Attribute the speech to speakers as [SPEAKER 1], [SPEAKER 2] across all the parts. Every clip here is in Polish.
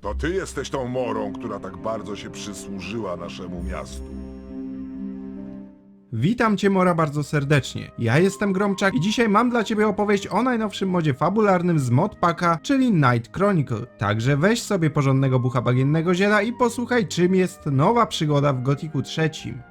[SPEAKER 1] To ty jesteś tą morą, która tak bardzo się przysłużyła naszemu miastu.
[SPEAKER 2] Witam Cię Mora bardzo serdecznie. Ja jestem Gromczak i dzisiaj mam dla Ciebie opowieść o najnowszym modzie fabularnym z modpacka, czyli Night Chronicle. Także weź sobie porządnego bucha bagiennego ziela i posłuchaj czym jest nowa przygoda w Gotiku trzecim.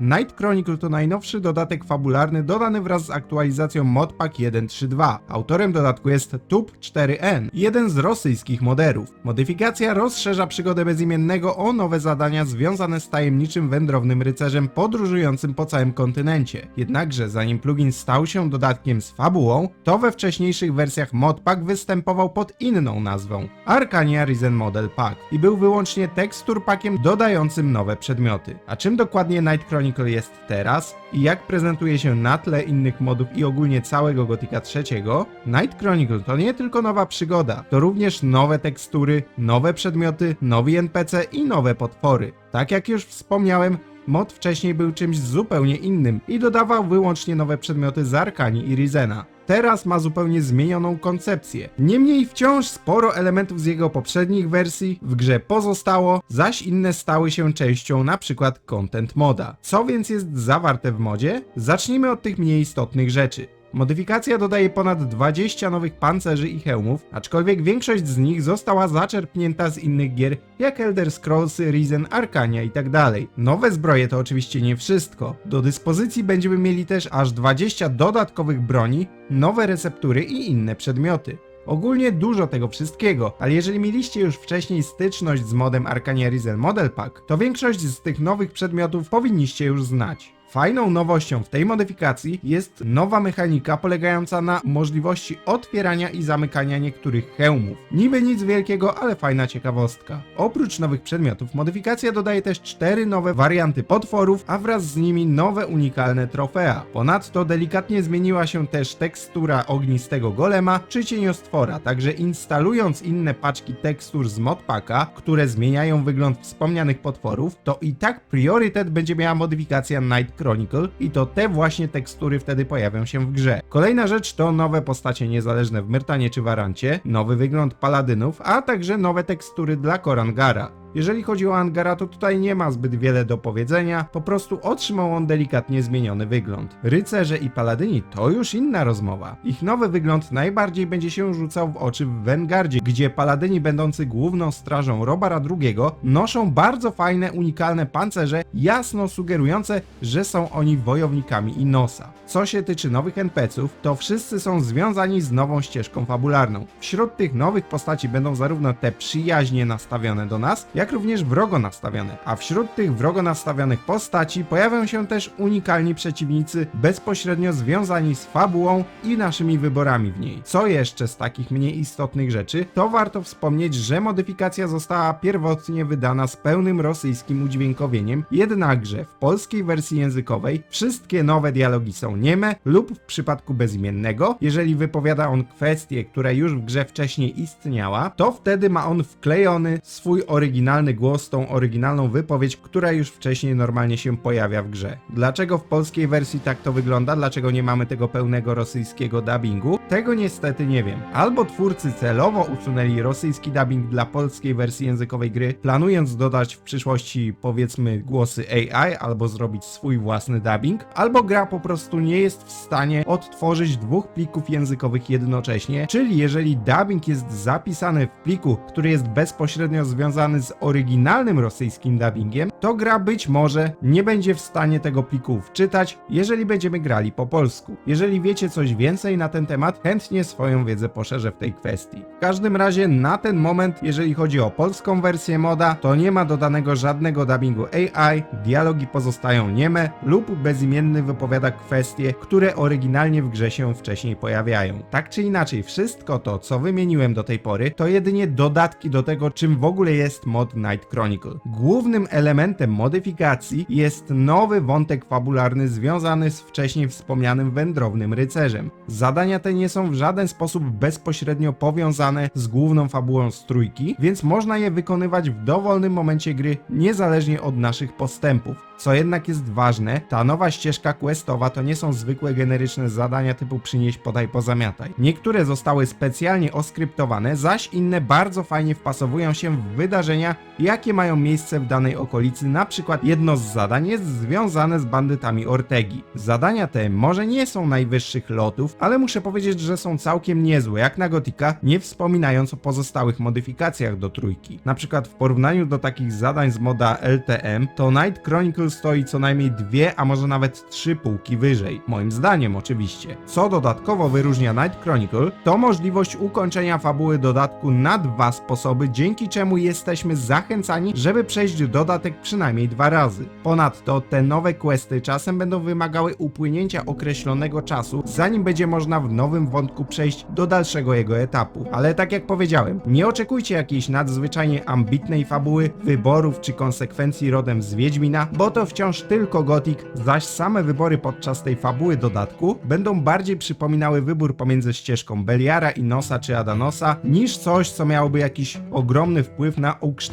[SPEAKER 2] Night Chronicle to najnowszy dodatek fabularny dodany wraz z aktualizacją Modpack 1.3.2. Autorem dodatku jest Tub4N, jeden z rosyjskich moderów. Modyfikacja rozszerza przygodę bezimiennego o nowe zadania związane z tajemniczym wędrownym rycerzem podróżującym po całym kontynencie. Jednakże zanim plugin stał się dodatkiem z fabułą, to we wcześniejszych wersjach Modpack występował pod inną nazwą Arcania Risen Model Pack i był wyłącznie tekstur packiem dodającym nowe przedmioty. A czym dokładnie Night Chronicle jest teraz i jak prezentuje się na tle innych modów i ogólnie całego Gotika trzeciego, Night Chronicle to nie tylko nowa przygoda, to również nowe tekstury, nowe przedmioty, nowi NPC i nowe potwory. Tak jak już wspomniałem, mod wcześniej był czymś zupełnie innym i dodawał wyłącznie nowe przedmioty z Arkani i Rizena. Teraz ma zupełnie zmienioną koncepcję. Niemniej wciąż sporo elementów z jego poprzednich wersji w grze pozostało, zaś inne stały się częścią np. content moda. Co więc jest zawarte w modzie? Zacznijmy od tych mniej istotnych rzeczy. Modyfikacja dodaje ponad 20 nowych pancerzy i hełmów, aczkolwiek większość z nich została zaczerpnięta z innych gier jak Elder Scrollsy, Risen, Arcania itd. Nowe zbroje to oczywiście nie wszystko. Do dyspozycji będziemy mieli też aż 20 dodatkowych broni, nowe receptury i inne przedmioty. Ogólnie dużo tego wszystkiego, ale jeżeli mieliście już wcześniej styczność z modem Arcania Risen Model Pack, to większość z tych nowych przedmiotów powinniście już znać. Fajną nowością w tej modyfikacji jest nowa mechanika polegająca na możliwości otwierania i zamykania niektórych hełmów. Niby nic wielkiego, ale fajna ciekawostka. Oprócz nowych przedmiotów, modyfikacja dodaje też cztery nowe warianty potworów, a wraz z nimi nowe unikalne trofea. Ponadto delikatnie zmieniła się też tekstura ognistego golema czy cieniostwora, także instalując inne paczki tekstur z modpacka, które zmieniają wygląd wspomnianych potworów, to i tak priorytet będzie miała modyfikacja Night Chronicle i to te właśnie tekstury wtedy pojawią się w grze. Kolejna rzecz to nowe postacie niezależne w Myrtanie czy Warancie, nowy wygląd paladynów, a także nowe tekstury dla Korangara. Jeżeli chodzi o Angara, to tutaj nie ma zbyt wiele do powiedzenia, po prostu otrzymał on delikatnie zmieniony wygląd. Rycerze i paladyni to już inna rozmowa. Ich nowy wygląd najbardziej będzie się rzucał w oczy w Vanguardzie, gdzie paladyni będący główną strażą Robara II noszą bardzo fajne, unikalne pancerze, jasno sugerujące, że są oni wojownikami Inosa. Co się tyczy nowych NPC-ów, to wszyscy są związani z nową ścieżką fabularną. Wśród tych nowych postaci będą zarówno te przyjaźnie nastawione do nas, jak również wrogo nastawione. A wśród tych wrogo nastawionych postaci pojawią się też unikalni przeciwnicy bezpośrednio związani z fabułą i naszymi wyborami w niej. Co jeszcze z takich mniej istotnych rzeczy, to warto wspomnieć, że modyfikacja została pierwotnie wydana z pełnym rosyjskim udźwiękowieniem, jednakże w polskiej wersji językowej wszystkie nowe dialogi są nieme lub w przypadku bezimiennego, jeżeli wypowiada on kwestię, która już w grze wcześniej istniała, to wtedy ma on wklejony swój oryginalny głos, tą oryginalną wypowiedź, która już wcześniej normalnie się pojawia w grze. Dlaczego w polskiej wersji tak to wygląda? Dlaczego nie mamy tego pełnego rosyjskiego dubbingu? Tego niestety nie wiem. Albo twórcy celowo usunęli rosyjski dubbing dla polskiej wersji językowej gry, planując dodać w przyszłości powiedzmy głosy AI, albo zrobić swój własny dubbing, albo gra po prostu nie jest w stanie odtworzyć dwóch plików językowych jednocześnie, czyli jeżeli dubbing jest zapisany w pliku, który jest bezpośrednio związany z oryginalnym rosyjskim dubbingiem, to gra być może nie będzie w stanie tego pliku wczytać, jeżeli będziemy grali po polsku. Jeżeli wiecie coś więcej na ten temat, chętnie swoją wiedzę poszerzę w tej kwestii. W każdym razie na ten moment, jeżeli chodzi o polską wersję moda, to nie ma dodanego żadnego dubbingu AI, dialogi pozostają nieme lub bezimienny wypowiada kwestie, które oryginalnie w grze się wcześniej pojawiają. Tak czy inaczej, wszystko to, co wymieniłem do tej pory, to jedynie dodatki do tego, czym w ogóle jest mod Night Chronicle. Głównym elementem modyfikacji jest nowy wątek fabularny związany z wcześniej wspomnianym wędrownym rycerzem. Zadania te nie są w żaden sposób bezpośrednio powiązane z główną fabułą z trójki, więc można je wykonywać w dowolnym momencie gry, niezależnie od naszych postępów. Co jednak jest ważne, ta nowa ścieżka questowa to nie są zwykłe generyczne zadania typu przynieś, podaj, pozamiataj. Niektóre zostały specjalnie oskryptowane, zaś inne bardzo fajnie wpasowują się w wydarzenia, jakie mają miejsce w danej okolicy. Na przykład jedno z zadań jest związane z bandytami Ortegi. Zadania te może nie są najwyższych lotów, ale muszę powiedzieć, że są całkiem niezłe, jak na Gotika, nie wspominając o pozostałych modyfikacjach do trójki. Na przykład w porównaniu do takich zadań z moda LTM, to Night Chronicle stoi co najmniej dwie, a może nawet trzy półki wyżej. Moim zdaniem oczywiście. Co dodatkowo wyróżnia Night Chronicle, to możliwość ukończenia fabuły dodatku na dwa sposoby, dzięki czemu jesteśmy zachęcani, żeby przejść dodatek przynajmniej dwa razy. Ponadto te nowe questy czasem będą wymagały upłynięcia określonego czasu, zanim będzie można w nowym wątku przejść do dalszego jego etapu. Ale tak jak powiedziałem, nie oczekujcie jakiejś nadzwyczajnie ambitnej fabuły, wyborów czy konsekwencji rodem z Wiedźmina, bo to wciąż tylko Gothic, zaś same wybory podczas tej fabuły dodatku będą bardziej przypominały wybór pomiędzy ścieżką Beliara i Nosa czy Adanosa, niż coś, co miałoby jakiś ogromny wpływ na ukształtowanie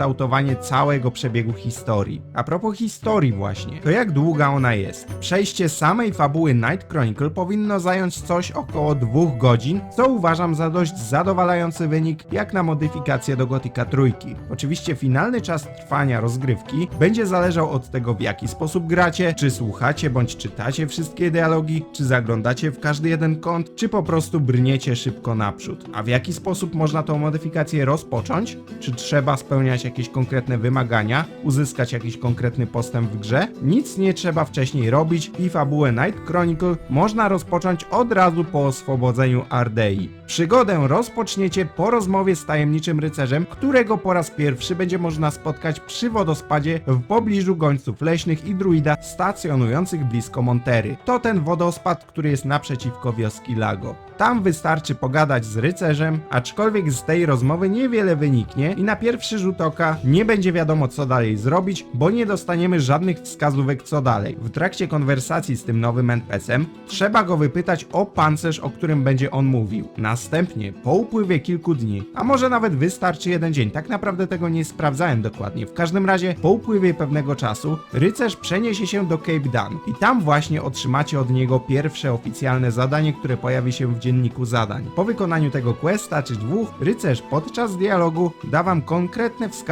[SPEAKER 2] całego przebiegu historii. A propos historii właśnie, to jak długa ona jest? Przejście samej fabuły Night Chronicle powinno zająć coś około dwóch godzin, co uważam za dość zadowalający wynik jak na modyfikację do Gothica trójki. Oczywiście finalny czas trwania rozgrywki będzie zależał od tego w jaki sposób gracie, czy słuchacie bądź czytacie wszystkie dialogi, czy zaglądacie w każdy jeden kąt, czy po prostu brniecie szybko naprzód. A w jaki sposób można tą modyfikację rozpocząć? Czy trzeba spełniać jakieś konkretne wymagania, uzyskać jakiś konkretny postęp w grze? Nic nie trzeba wcześniej robić i fabułę Night Chronicle można rozpocząć od razu po oswobodzeniu Ardei. Przygodę rozpoczniecie po rozmowie z tajemniczym rycerzem, którego po raz pierwszy będzie można spotkać przy wodospadzie w pobliżu gońców leśnych i druida stacjonujących blisko Montery. To ten wodospad, który jest naprzeciwko wioski Lago. Tam wystarczy pogadać z rycerzem, aczkolwiek z tej rozmowy niewiele wyniknie i na pierwszy rzut oka nie będzie wiadomo co dalej zrobić, bo nie dostaniemy żadnych wskazówek co dalej. W trakcie konwersacji z tym nowym NPC-em trzeba go wypytać o pancerz, o którym będzie on mówił. Następnie, po upływie kilku dni, a może nawet wystarczy jeden dzień, tak naprawdę tego nie sprawdzałem dokładnie. W każdym razie, po upływie pewnego czasu, rycerz przeniesie się do Cape Dan i tam właśnie otrzymacie od niego pierwsze oficjalne zadanie, które pojawi się w dzienniku zadań. Po wykonaniu tego questa czy dwóch, rycerz podczas dialogu da wam konkretne wskazówki,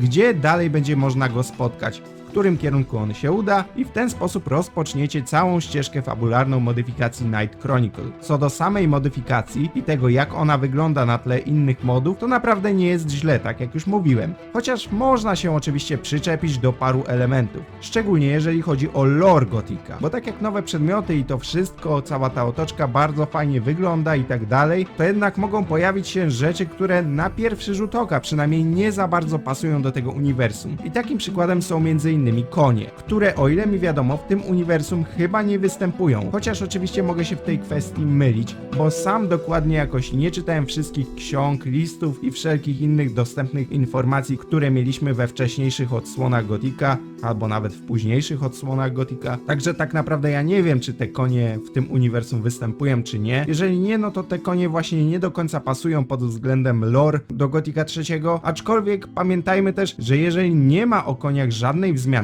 [SPEAKER 2] gdzie dalej będzie można go spotkać którym kierunku on się uda i w ten sposób rozpoczniecie całą ścieżkę fabularną modyfikacji Night Chronicle. Co do samej modyfikacji i tego jak ona wygląda na tle innych modów, to naprawdę nie jest źle, tak jak już mówiłem. Chociaż można się oczywiście przyczepić do paru elementów, szczególnie jeżeli chodzi o lore Gotika, bo tak jak nowe przedmioty i to wszystko, cała ta otoczka bardzo fajnie wygląda i tak dalej, to jednak mogą pojawić się rzeczy, które na pierwszy rzut oka przynajmniej nie za bardzo pasują do tego uniwersum. I takim przykładem są m.in. konie, które o ile mi wiadomo w tym uniwersum chyba nie występują. Chociaż oczywiście mogę się w tej kwestii mylić, bo sam dokładnie jakoś nie czytałem wszystkich ksiąg, listów i wszelkich innych dostępnych informacji, które mieliśmy we wcześniejszych odsłonach Gotika, albo nawet w późniejszych odsłonach Gotika. Także tak naprawdę ja nie wiem, czy te konie w tym uniwersum występują, czy nie. Jeżeli nie, no to te konie właśnie nie do końca pasują pod względem lore do Gotika trzeciego, aczkolwiek pamiętajmy też, że jeżeli nie ma o koniach żadnej wzmianki,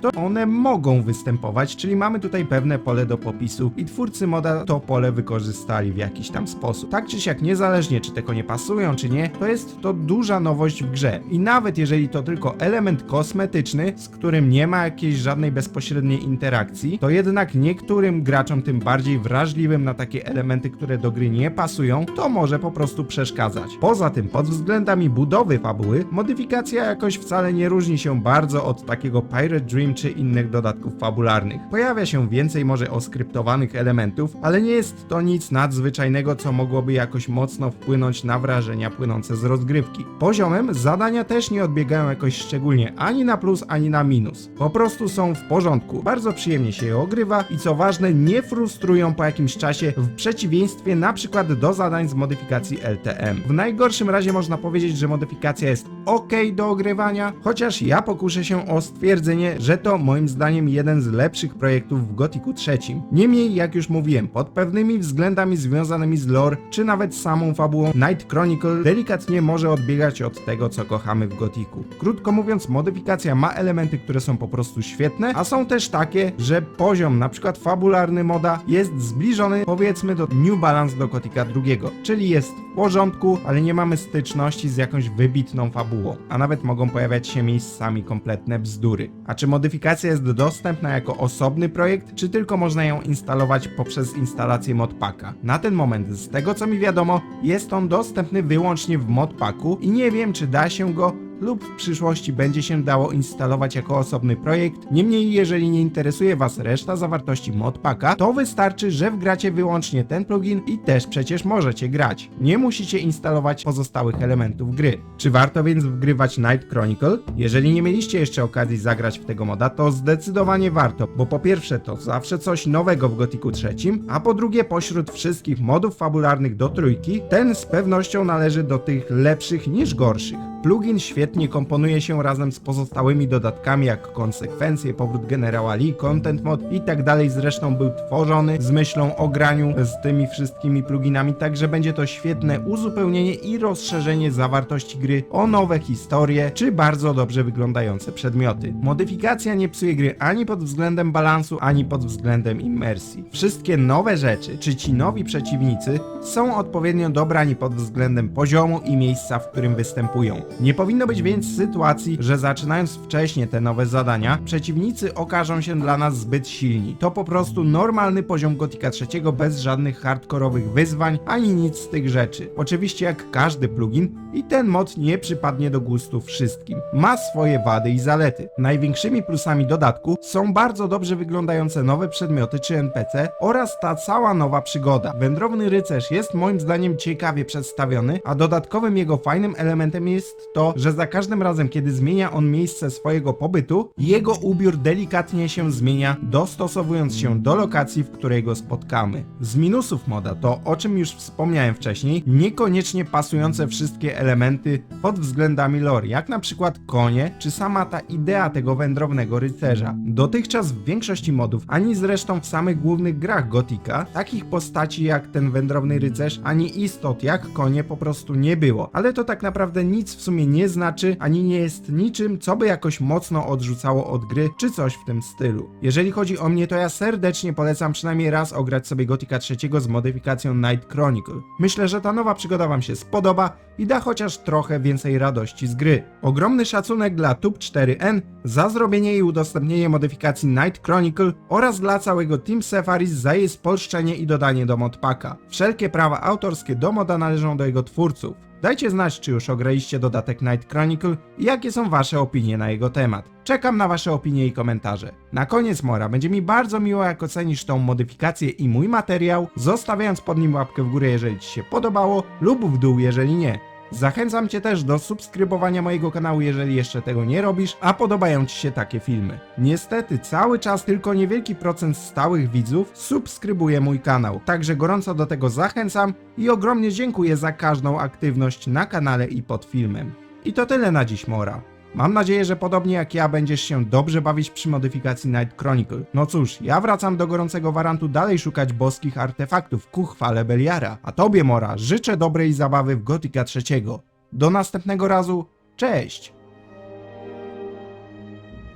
[SPEAKER 2] to one mogą występować, czyli mamy tutaj pewne pole do popisu i twórcy moda to pole wykorzystali w jakiś tam sposób. Tak czy siak, niezależnie czy te konie pasują, czy nie, to jest to duża nowość w grze. I nawet jeżeli to tylko element kosmetyczny, z którym nie ma jakiejś żadnej bezpośredniej interakcji, to jednak niektórym graczom, tym bardziej wrażliwym na takie elementy, które do gry nie pasują, to może po prostu przeszkadzać. Poza tym, pod względami budowy fabuły, modyfikacja jakoś wcale nie różni się bardzo od takiego Pirate Dream czy innych dodatków fabularnych. Pojawia się więcej może oskryptowanych elementów, ale nie jest to nic nadzwyczajnego, co mogłoby jakoś mocno wpłynąć na wrażenia płynące z rozgrywki. Poziomem zadania też nie odbiegają jakoś szczególnie ani na plus, ani na minus. Po prostu są w porządku, bardzo przyjemnie się je ogrywa i co ważne, nie frustrują po jakimś czasie w przeciwieństwie na przykład do zadań z modyfikacji LTM. W najgorszym razie można powiedzieć, że modyfikacja jest ok do ogrywania, chociaż ja pokuszę się o stwierdzenie, że to moim zdaniem jeden z lepszych projektów w Gothicu 3. Niemniej, jak już mówiłem, pod pewnymi względami związanymi z lore, czy nawet samą fabułą, Night Chronicle delikatnie może odbiegać od tego, co kochamy w Gothicu. Krótko mówiąc, modyfikacja ma elementy, które są po prostu świetne, a są też takie, że poziom, na przykład fabularny moda, jest zbliżony powiedzmy do New Balance do Gothica 2, czyli jest porządku, ale nie mamy styczności z jakąś wybitną fabułą, a nawet mogą pojawiać się miejscami kompletne bzdury. A czy modyfikacja jest dostępna jako osobny projekt, czy tylko można ją instalować poprzez instalację modpacka? Na ten moment, z tego co mi wiadomo, jest on dostępny wyłącznie w modpacku i nie wiem czy da się go lub w przyszłości będzie się dało instalować jako osobny projekt. Niemniej, jeżeli nie interesuje Was reszta zawartości modpacka, to wystarczy, że wgracie wyłącznie ten plugin i też przecież możecie grać. Nie musicie instalować pozostałych elementów gry. Czy warto więc wgrywać Night Chronicle? Jeżeli nie mieliście jeszcze okazji zagrać w tego moda, to zdecydowanie warto, bo po pierwsze to zawsze coś nowego w Gothicu 3, a po drugie pośród wszystkich modów fabularnych do trójki, ten z pewnością należy do tych lepszych niż gorszych. Plugin świetnie komponuje się razem z pozostałymi dodatkami jak konsekwencje, powrót generała Lee, content mod i tak dalej. Zresztą był tworzony z myślą o graniu z tymi wszystkimi pluginami, także będzie to świetne uzupełnienie i rozszerzenie zawartości gry o nowe historie czy bardzo dobrze wyglądające przedmioty. Modyfikacja nie psuje gry ani pod względem balansu, ani pod względem immersji. Wszystkie nowe rzeczy, czy ci nowi przeciwnicy są odpowiednio dobrani pod względem poziomu i miejsca, w którym występują. Nie powinno być więc sytuacji, że zaczynając wcześniej te nowe zadania, przeciwnicy okażą się dla nas zbyt silni. To po prostu normalny poziom Gotika III bez żadnych hardkorowych wyzwań ani nic z tych rzeczy. Oczywiście jak każdy plugin i ten mod nie przypadnie do gustu wszystkim. Ma swoje wady i zalety. Największymi plusami dodatku są bardzo dobrze wyglądające nowe przedmioty czy NPC oraz ta cała nowa przygoda. Wędrowny rycerz jest moim zdaniem ciekawie przedstawiony, a dodatkowym jego fajnym elementem jest to, że za każdym razem, kiedy zmienia on miejsce swojego pobytu, jego ubiór delikatnie się zmienia, dostosowując się do lokacji, w której go spotkamy. Z minusów moda to, o czym już wspomniałem wcześniej, niekoniecznie pasujące wszystkie elementy pod względami lore, jak na przykład konie, czy sama ta idea tego wędrownego rycerza. Dotychczas w większości modów, ani zresztą w samych głównych grach Gotika, takich postaci jak ten wędrowny rycerz, ani istot jak konie po prostu nie było. Ale to tak naprawdę nic w sumie nie znaczy, ani nie jest niczym, co by jakoś mocno odrzucało od gry, czy coś w tym stylu. Jeżeli chodzi o mnie, to ja serdecznie polecam przynajmniej raz ograć sobie Gotika III z modyfikacją Night Chronicle. Myślę, że ta nowa przygoda Wam się spodoba i da chociaż trochę więcej radości z gry. Ogromny szacunek dla Tube4N za zrobienie i udostępnienie modyfikacji Night Chronicle oraz dla całego Team Sefaris za jej spolszczenie i dodanie do modpacka. Wszelkie prawa autorskie do moda należą do jego twórców. Dajcie znać, czy już ograliście dodatek Night Chronicle i jakie są wasze opinie na jego temat. Czekam na wasze opinie i komentarze. Na koniec Mora, będzie mi bardzo miło jak ocenisz tą modyfikację i mój materiał, zostawiając pod nim łapkę w górę jeżeli ci się podobało lub w dół jeżeli nie. Zachęcam Cię też do subskrybowania mojego kanału, jeżeli jeszcze tego nie robisz, a podobają Ci się takie filmy. Niestety, cały czas tylko niewielki procent stałych widzów subskrybuje mój kanał, także gorąco do tego zachęcam i ogromnie dziękuję za każdą aktywność na kanale i pod filmem. I to tyle na dziś, Mora. Mam nadzieję, że podobnie jak ja będziesz się dobrze bawić przy modyfikacji Night Chronicle. No cóż, ja wracam do gorącego warantu dalej szukać boskich artefaktów ku chwale Beliara. A tobie, Mora, życzę dobrej zabawy w Gotika III. Do następnego razu, cześć!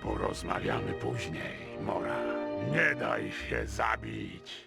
[SPEAKER 3] Porozmawiamy później, Mora. Nie daj się zabić.